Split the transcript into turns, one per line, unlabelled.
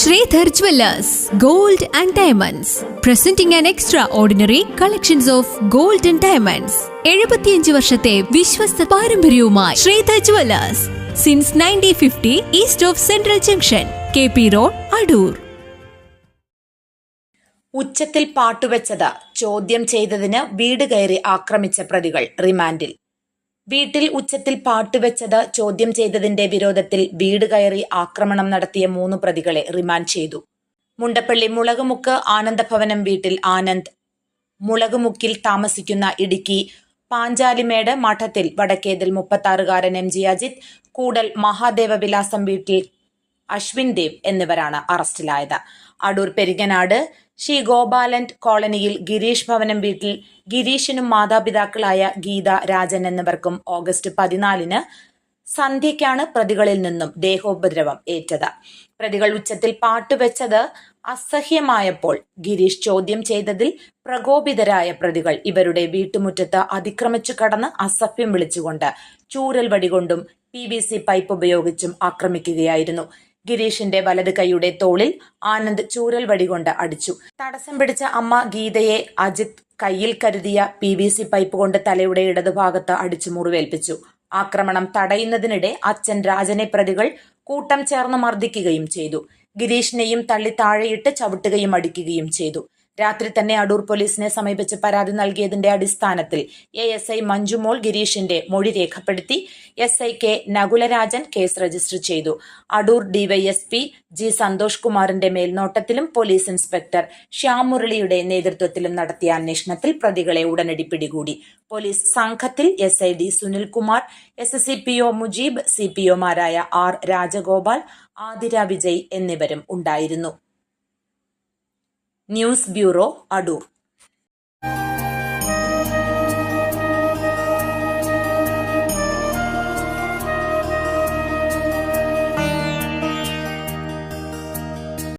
Sridhar gold Gold and Diamonds, presenting an extraordinary collections of gold and diamonds. എഴുപത്തിയഞ്ച് വർഷത്തെ വിശ്വസ്ത പാരമ്പര്യവുമായി Sreedhar jewellers. Since nineteen fifty east of central junction K P road Adoor
ഉച്ചത്തിൽ പാട്ടുവെച്ചത് ചോദ്യം ചെയ്തതിന് വീട് കയറി ആക്രമിച്ച പ്രതികൾ റിമാൻഡിൽ. വീട്ടിൽ ഉച്ചത്തിൽ പാട്ടുവെച്ചത് ചോദ്യം ചെയ്തതിന്റെ വിരോധത്തിൽ വീട് കയറി ആക്രമണം നടത്തിയ മൂന്ന് പ്രതികളെ റിമാൻഡ് ചെയ്തു. മുണ്ടപ്പള്ളി മുളകുമുക്ക് ആനന്ദഭവനം വീട്ടിൽ ആനന്ദ്. മുളകുമുക്കിൽ താമസിക്കുന്ന ഇടുക്കി പാഞ്ചാലിമേട് മഠത്തിൽ വടക്കേതിൽ മുപ്പത്താറുകാരൻ എം ജി അജിത്. കൂടൽ മഹാദേവ വിലാസം വീട്ടിൽ അശ്വിൻ ദേവ് എന്നിവരാണ് അറസ്റ്റിലായത്. അടൂർ പെരിങ്ങനാട് ശ്രീ ഗോപാലൻ കോളനിയിൽ ഗിരീഷ് ഭവനം വീട്ടിൽ ഗിരീഷിനും മാതാപിതാക്കളായ ഗീത രാജൻ എന്നിവർക്കും ഓഗസ്റ്റ് പതിനാലിന് സന്ധ്യയ്ക്കാണ് പ്രതികളിൽ നിന്നും ദേഹോപദ്രവം ഏറ്റത്. പ്രതികൾ ഉച്ചത്തിൽ പാട്ടുവെച്ചത് അസഹ്യമായപ്പോൾ ഗിരീഷ് ചോദ്യം ചെയ്തതിൽ പ്രകോപിതരായ പ്രതികൾ ഇവരുടെ വീട്ടുമുറ്റത്ത് അതിക്രമിച്ചു കടന്ന് അസഭ്യം വിളിച്ചുകൊണ്ട് ചൂരൽ വടികൊണ്ടും പി വി സി പൈപ്പ് ഉപയോഗിച്ചും ആക്രമിക്കുകയായിരുന്നു. ഗിരീഷിന്റെ വലത് കൈയുടെ തോളിൽ ആനന്ദ് ചൂരൽ വടികൊണ്ട് അടിച്ചു. തടസ്സം പിടിച്ച അമ്മ ഗീതയെ അജിത് കയ്യിൽ കരുതിയ പി വി സി പൈപ്പ് കൊണ്ട് തലയുടെ ഇടതുഭാഗത്ത് അടിച്ചു മുറിവേൽപ്പിച്ചു. ആക്രമണം തടയുന്നതിനിടെ അച്ഛൻ രാജനെ പ്രതികൾ കൂട്ടം ചേർന്ന് മർദ്ദിക്കുകയും ചെയ്തു. ഗിരീഷിനെയും തള്ളി താഴെയിട്ട് ചവിട്ടുകയും അടിക്കുകയും ചെയ്തു. രാത്രി തന്നെ അടൂർ പോലീസിനെ സമീപിച്ച് പരാതി നൽകിയതിന്റെ അടിസ്ഥാനത്തിൽ എ എസ് ഐ മഞ്ജുമോൾ ഗിരീഷിന്റെ മൊഴി രേഖപ്പെടുത്തി S I K Nakularajan case register ചെയ്തു. അടൂർ ഡിവൈഎസ്പി ജി സന്തോഷ് കുമാറിന്റെ മേൽനോട്ടത്തിലും പോലീസ് ഇൻസ്പെക്ടർ ശ്യാം മുരളിയുടെ നേതൃത്വത്തിലും നടത്തിയ അന്വേഷണത്തിൽ പ്രതികളെ ഉടനടി പിടികൂടി. പോലീസ് സംഘത്തിൽ S I D Sunilkumar S C P O Mujeeb C P ഒമാരായ R Rajagopal Athira Vijay എന്നിവരും ഉണ്ടായിരുന്നു. News bureau Adoor